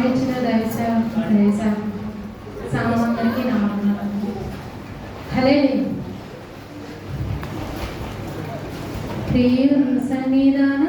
ఆడించిన దైవ సామాన్లకి నా వందనాలు హలే ప్రియ సన్నిధానం